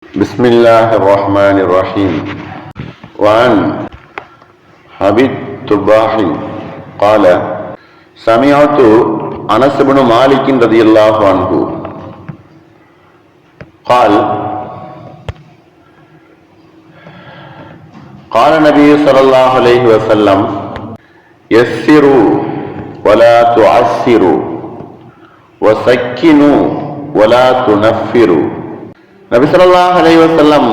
بسم الله الرحمن الرحيم. وعن حبيب تباح قال سمعت أنس بن مالك رضي الله عنه قال قال النبي صلى الله عليه وسلم يسروا ولا تعسروا وسكنوا ولا تنفروا. நபி அலைவசல்லம்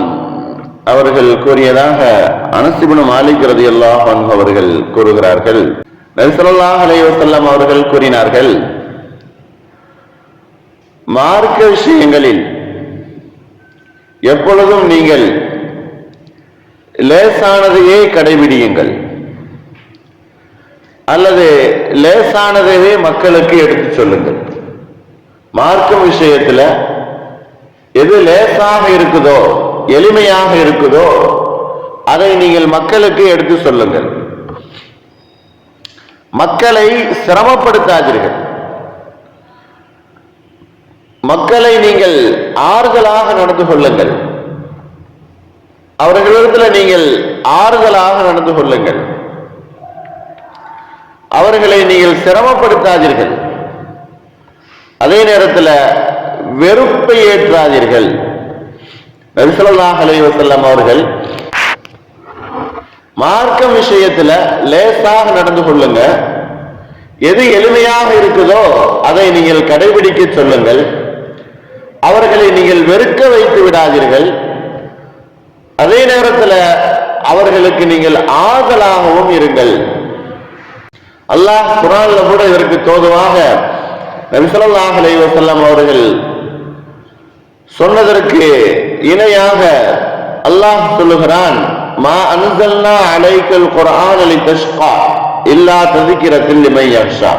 அவர்கள் கூறியதாக அனசிபுன் மாலிக் ரதி அன்ஹு அவர்கள் கூறுகிறார்கள். நபி அலைவசல்லம் அவர்கள் கூறினார்கள் மார்க்க விஷயங்களில் எப்பொழுதும் நீங்கள் லேசானதையே கடைபிடியுங்கள். அல்லது லேசானதையே மக்களுக்கு எடுத்துச் சொல்லுங்கள். மார்க்கம் விஷயத்துல எது லேசாக இருக்குதோ எளிமையாக இருக்குதோ அதை நீங்கள் மக்களுக்கு எடுத்து சொல்லுங்கள். மக்களை சிரமப்படுத்தாதீர்கள். மக்களை நீங்கள் ஆறுதலாக நடந்து கொள்ளுங்கள். அவர்களிடத்தில் நீங்கள் ஆறுதலாக நடந்து கொள்ளுங்கள். அவர்களை நீங்கள் சிரமப்படுத்தாதீர்கள். அதே நேரத்தில் வெறுப்பை ஏற்றாதீர்கள். நபிசல்லாஹ் அலைவசல்லம் அவர்கள் மார்க்கம் விஷயத்துல லேசாக நடந்து கொள்ளுங்க. எது எளிமையாக இருக்குதோ அதை நீங்கள் கடைபிடிக்க சொல்லுங்கள். அவர்களை நீங்கள் வெறுக்க வைத்து விடாதீர்கள். அதே நேரத்தில் அவர்களுக்கு நீங்கள் ஆதலாகவும் இருங்கள். அல்லாஹ் குரான்ல கூட இதற்கு தோதுவாக நபிசல்லாஹ் அலைவசல்லம் அவர்கள் சொன்னதற்கு இணையாக அல்லாஹ் சொல்லுகிறான் மா அன்சல்னா அலைக்கல் குர்ஆன் அலி தஷ்கா இல்லா ததிக்கிறத்தில் லிமை யக்ஷா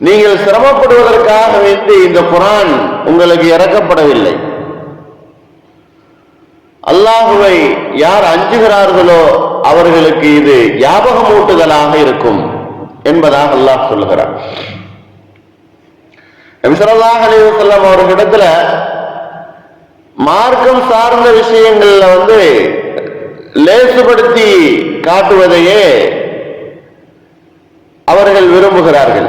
நீங்கள் சிரமப்படுவதற்காக வேண்டி இந்த குரான் உங்களுக்கு இறக்கப்படவில்லை. அல்லாஹுவை யார் அஞ்சுகிறார்களோ அவர்களுக்கு இது ஞாபகமூட்டுதலாக இருக்கும் என்பதாக அல்லாஹ் சொல்லுகிறார் நபிசல்லாஹ் அலிவசல்லாம் அவர்களிடத்துல மார்க்கம் சார்ந்த விஷயங்கள்ல வந்து லேசுபடுத்தி காட்டுவதையே அவர்கள் விரும்புகிறார்கள்.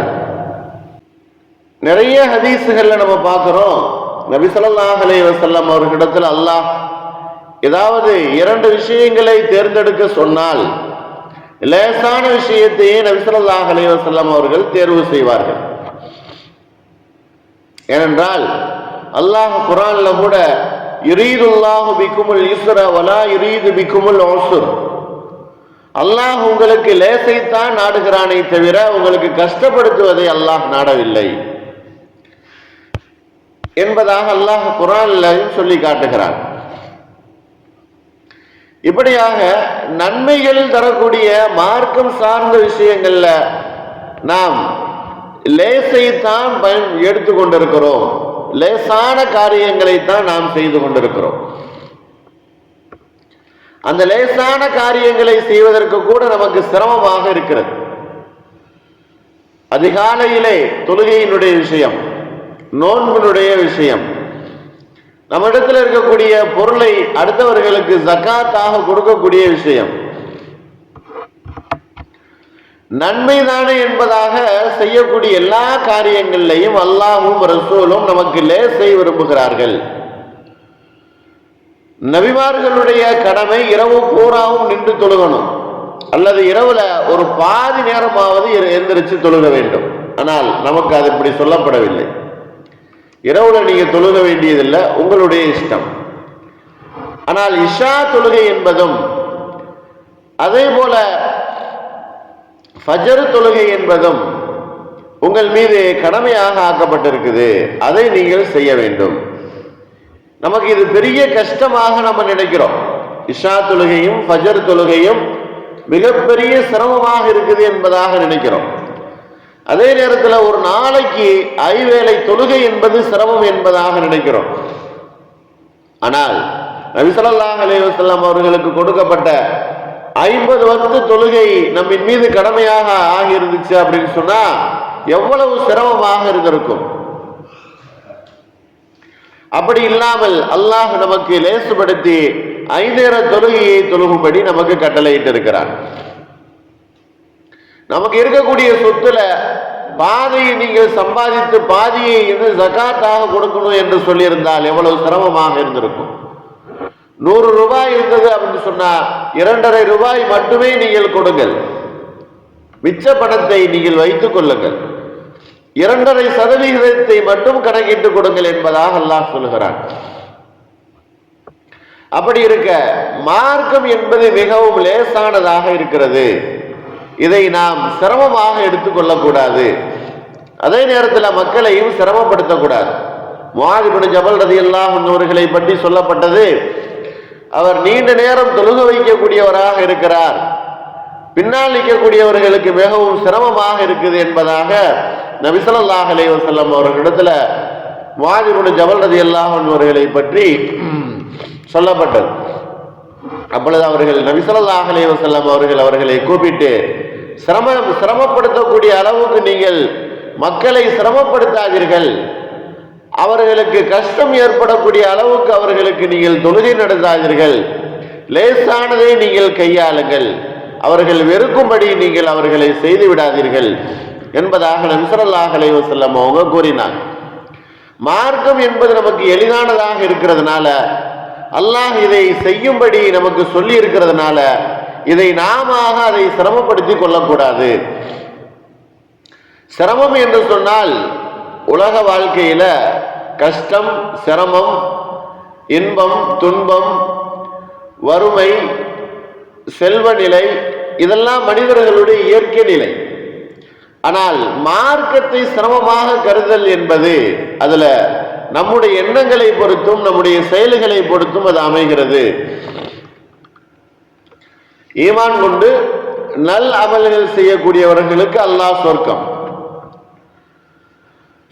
நிறைய ஹதீஸுகள்ல நம்ம பார்க்கிறோம். நபிசல்லாஹ் அலி வசல்லம் அவர்களிடத்தில் அல்லாஹ் ஏதாவது இரண்டு விஷயங்களை தேர்ந்தெடுக்க சொன்னால் லேசான விஷயத்தையே நபிசல்லாஹ் அலிவசல்லாம் அவர்கள் தேர்வு செய்வார்கள். ஏனென்றால் அல்லாஹ் குரான்ல கூட இரீதுல்லாஹு பிக்குமுல் ஈஸ்வர வலா இரீது பிக்குமுல் ஓசுர் அல்லாஹ் உங்களுக்கு லேசைத்தான் நாடுகிறானே தவிர உங்களுக்கு கஷ்டப்படுத்துவதை அல்லாஹ் நாடவில்லை. என்பதாக அல்லாஹ் குரான்ல சொல்லி காட்டுகிறான். இப்படியாக நன்மைகள் தரக்கூடிய மார்க்கம் சார்ந்த விஷயங்கள்ல நாம் லேசைத்தான் பயன் எடுத்துக்கொண்டிருக்கிறோம். லேசான காரியங்களைத்தான் நாம் செய்து கொண்டிருக்கிறோம். அந்த லேசான காரியங்களை செய்வதற்கு கூட நமக்கு சிரமமாக இருக்கிறது. அதிகாலையிலே தொழுகையினுடைய விஷயம் நோன்பினுடைய விஷயம் நம்மிடத்தில் இருக்கக்கூடிய பொருளை அடுத்தவர்களுக்கு ஜக்காத்தாக கொடுக்கக்கூடிய விஷயம் நன்மைதானே என்பதாக செய்யக்கூடிய எல்லா காரியங்கள்லையும் அல்லாஹும் ரசூலும் நமக்கு லேசை விரும்புகிறார்கள். நபிமார்களுடைய கடமை இரவு பூராவும் நின்று தொழுகணும். அல்லது இரவுல ஒரு பாதி நேரமாவது எந்திரிச்சு தொழுக வேண்டும். ஆனால் நமக்கு அது இப்படி சொல்லப்படவில்லை. இரவுல நீங்க தொழுக வேண்டியதில்லை உங்களுடைய இஷ்டம். ஆனால் இஷா தொழுகை என்பதும் அதே போல ஃபஜர் தொழுகை என்பதும் உங்கள் மீது கடமையாக ஆக்கப்பட்டிருக்குது. அதை நீங்கள் செய்ய வேண்டும். நமக்கு இது பெரிய கஷ்டமாக நம்ம நினைக்கிறோம். இஷா தொழுகையும் ஃபஜர் தொழுகையும் மிகப்பெரிய சிரமமாக இருக்குது என்பதாக நினைக்கிறோம். அதே நேரத்தில் ஒரு நாளைக்கு ஐவேளை தொழுகை என்பது சிரமம் என்பதாக நினைக்கிறோம். ஆனால் நபிசல்லாஹ் அலைவசல்லாம் அவர்களுக்கு கொடுக்கப்பட்ட ஐம்பது வந்து தொழுகை நம்மின் மீது கடமையாக ஆகி இருந்துச்சு அப்படின்னு சொன்னா எவ்வளவு சிரமமாக இருந்திருக்கும்? அப்படி இல்லாமல் அல்லாஹ் நமக்கு லேசுபடுத்தி ஐந்தேர தொழுகையை தொழுகும்படி நமக்கு கட்டளையிட்டு இருக்கிறார் நமக்கு இருக்கக்கூடிய சொத்துல பாதையை நீங்கள் சம்பாதித்து பாதியை இது ஜகாத்தாக கொடுக்கணும் என்று சொல்லியிருந்தால் எவ்வளவு சிரமமாக இருந்திருக்கும்? நூறு ரூபாய் இருந்தது அப்படின்னு சொன்னா இரண்டரை ரூபாய் மட்டுமே நீங்கள் கொடுங்கள். மிச்ச பணத்தை நீங்கள் வைத்துக் கொள்ளுங்கள். இரண்டரை சதவிகிதத்தை மட்டும் கணக்கிட்டுக் கொடுங்கள் என்பதாக அல்லாஹ் சொல்கிறான். அப்படி இருக்க மார்க்கம் என்பது மிகவும் லேசானதாக இருக்கிறது. இதை நாம் சிரமமாக எடுத்துக்கொள்ளக்கூடாது அதே நேரத்தில் மக்களையும் சிரமப்படுத்தக்கூடாது. முவாதிபுன் ஜபல் ரதி அவர்களை பற்றி சொல்லப்பட்டது அவர் நீண்ட நேரம் தொழுக வைக்கக்கூடியவராக இருக்கிறார். பின்னால் நிற்கக்கூடியவர்களுக்கு மிகவும் சிரமமாக இருக்குது என்பதாக நபிசல்லாஹ் அலைவசல்லம் அவர்களிடத்துல முவாதிபுன் ஜபல் ரதி அவர்களை பற்றி சொல்லப்பட்டது. அப்பொழுது அவர்கள் நபிசல்லாஹ் அலைவசல்லம் அவர்கள் அவர்களை கூப்பிட்டு சிரம சிரமப்படுத்தக்கூடிய அளவுக்கு நீங்கள் மக்களை சிரமப்படுத்தாதீர்கள். அவர்களுக்கு கஷ்டம் ஏற்படக்கூடிய அளவுக்கு அவர்களுக்கு நீங்கள் தொழுகை நடத்தாதீர்கள். லேசானதை நீங்கள் கையாளுங்கள். அவர்கள் வெறுக்கும்படி நீங்கள் அவர்களை செய்து விடாதீர்கள் என்பதாக நபிசல்லாஹ் அலைஹி அவங்க கூறினார். மார்க்கம் என்பது நமக்கு எளிதானதாக இருக்கிறதுனால அல்லாஹ் இதை செய்யும்படி நமக்கு சொல்லி இருக்கிறதுனால இதை நாம அதை சிரமப்படுத்தி கொள்ளக்கூடாது. சிரமம் என்று சொன்னால் உலக வாழ்க்கையில கஷ்டம் சிரமம் இன்பம் துன்பம் வறுமை செல்வ நிலை இதெல்லாம் மனிதர்களுடைய இயற்கை நிலை. ஆனால் மார்க்கத்தை சிரமமாக கருதல் என்பது அதுல நம்முடைய எண்ணங்களை பொறுத்தும் நம்முடைய செயல்களை பொறுத்தும் அது அமைகிறது. ஈமான் கொண்டு நல் அமல்கள் செய்யக்கூடியவர்களுக்கு அல்லாஹ் சொர்க்கம்.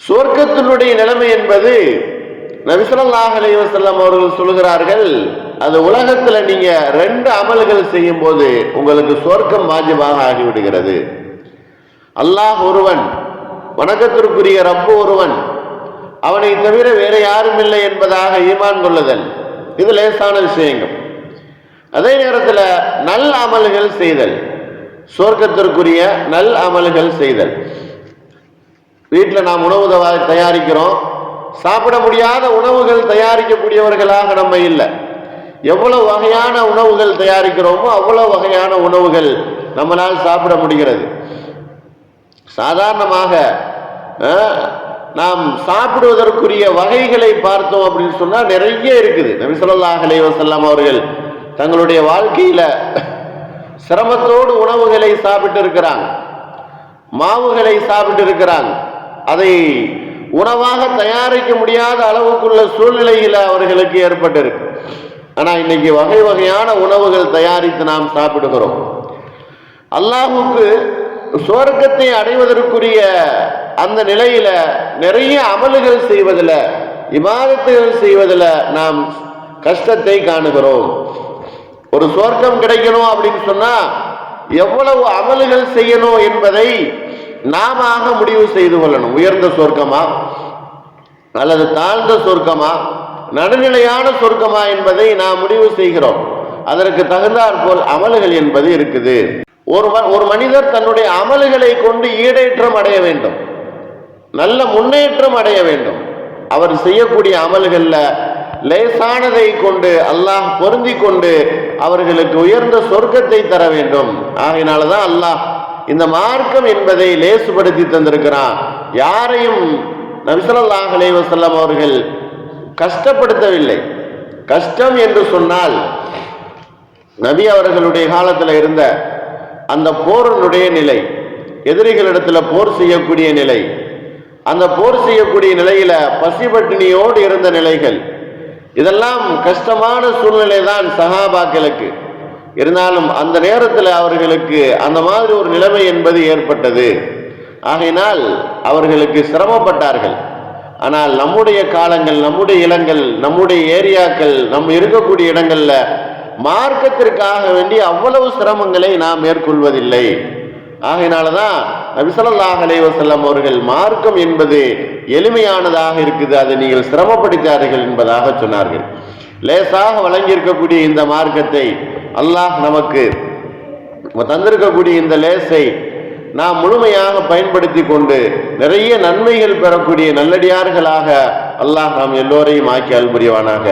சொர்க்கத்தினுடைய நிலைமை என்பது நபிசல்லாஹ் அலைவசல்லாம் அவர்கள் சொல்கிறார்கள் அது உலகத்துல நீங்க ரெண்டு அமல்கள் செய்யும் போது உங்களுக்கு சொர்க்கம் வாஜிபாக ஆகிவிடுகிறது. அல்லாஹ் ஒருவன் வணக்கத்திற்குரிய ரப்பு ஒருவன் அவனை தவிர வேற யாரும் இல்லை என்பதாக ஈமான் கொள்ளுதல் இது லேசான விஷயங்கள். அதே நேரத்தில் நல் அமல்கள் செய்தல் சொர்க்கத்திற்குரிய நல் அமல்கள் செய்தல். வீட்டில் நாம் உணவு தயாரிக்கிறோம். சாப்பிட முடியாத உணவுகள் தயாரிக்கக்கூடியவர்களாக நம்ம இல்லை. எவ்வளவு வகையான உணவுகள் தயாரிக்கிறோமோ அவ்வளவு வகையான உணவுகள் நம்மளால் சாப்பிட முடிகிறது. சாதாரணமாக நாம் சாப்பிடுவதற்குரிய வகைகளை பார்த்தோம் அப்படின்னு சொன்னால் நிறைய இருக்குது. நபிசல்லாஹ் அலைவசல்லாம் அவர்கள் தங்களுடைய வாழ்க்கையில் சிரமத்தோடு உணவுகளை சாப்பிட்டு இருக்கிறாங்க. மாவுகளை சாப்பிட்டு இருக்கிறாங்க. அதை உணவாக தயாரிக்க முடியாத அளவுக்குள்ள சூழ்நிலையில் அவர்களுக்கு ஏற்பட்டிருக்கு. ஆனால் இன்னைக்கு வகை வகையான உணவுகள் தயாரித்து நாம் சாப்பிடுகிறோம். அல்லாஹுக்கு சுவர்க்கத்தை அடைவதற்குரிய அந்த நிலையில நிறைய அமல்கள் செய்வதில் இபாதத்துகள் செய்வதில் நாம் கஷ்டத்தை காணுகிறோம். ஒரு சுவர்க்கம் கிடைக்கணும் அப்படின்னு சொன்னா எவ்வளவு அமல்கள் செய்யணும் என்பதை நாம முடிவு செய்து கொள்ளணும். உயர்ந்த சொர்க்கமா? அல்லது தாழ்ந்த சொர்க்கமா? நடுநிலையான சொர்க்கமா என்பதை நாம் முடிவு செய்கிறோம். அதற்கு தகுந்தாற் போல் அமல்கள் என்பது இருக்குது. ஒரு ம- ஒரு மனிதர் தன்னுடைய அமல்களை கொண்டு ஈடேற்றம் அடைய வேண்டும். நல்ல முன்னேற்றம் அடைய வேண்டும். அவர் செய்யக்கூடிய அமல்களில் லேசானதை கொண்டு அல்லாஹ் பொருந்தி கொண்டு அவர்களுக்கு உயர்ந்த சொர்க்கத்தை தர வேண்டும். ஆகையினாலதான் அல்லாஹ் இந்த மார்க்கம் என்பதை லேசுபடுத்தி தந்திருக்கிறான். யாரையும் நபிசல்லாஹ் அலைஹி அவர்கள் கஷ்டப்படுத்தவில்லை. கஷ்டம் என்று சொன்னால் நபி அவர்களுடைய காலத்தில் இருந்த அந்த போரினுடைய நிலை எதிரிகளிடத்தில் போர் செய்யக்கூடிய நிலை அந்த போர் செய்யக்கூடிய நிலையில பசிபட்டினியோடு இருந்த நிலைகள் இதெல்லாம் கஷ்டமான சூழ்நிலை தான் சகாபாக்களுக்கு இருந்தாலும் அந்த நேரத்தில் அவர்களுக்கு அந்த மாதிரி ஒரு நிலைமை என்பது ஏற்பட்டது. ஆகையினால் அவர்களுக்கு சிரமப்பட்டார்கள். ஆனால் நம்முடைய காலங்கள் நம்முடைய இளங்கள் நம்முடைய ஏரியாக்கள் நம்ம இருக்கக்கூடிய இடங்கள்ல மார்க்கத்திற்காக வேண்டி அவ்வளவு சிரமங்களை நாம் மேற்கொள்வதில்லை. ஆகையினால தான் நபிசல்லாஹ் அலைவசல்லம் அவர்கள் மார்க்கம் என்பது எளிமையானதாக இருக்குது அதை நீங்கள் சிரமப்படுத்தார்கள் என்பதாக சொன்னார்கள். லேசாக வழங்கியிருக்கக்கூடிய இந்த மார்க்கத்தை அல்லாஹ் நமக்கு தந்திருக்கக்கூடிய இந்த லேசை நாம் முழுமையாக பயன்படுத்தி கொண்டு நிறைய நன்மைகள் பெறக்கூடிய நல்லடியார்களாக அல்லாஹ் நாம் எல்லோரையும் ஆக்கி அல்புரியவானாக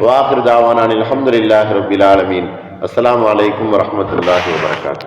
வாஹிர் அஹமது இல்லாஹ் ரபில் ஆலமீன். அஸ்லாம் அலைக்கும் வரமத்துல்லாஹி வரகாத்து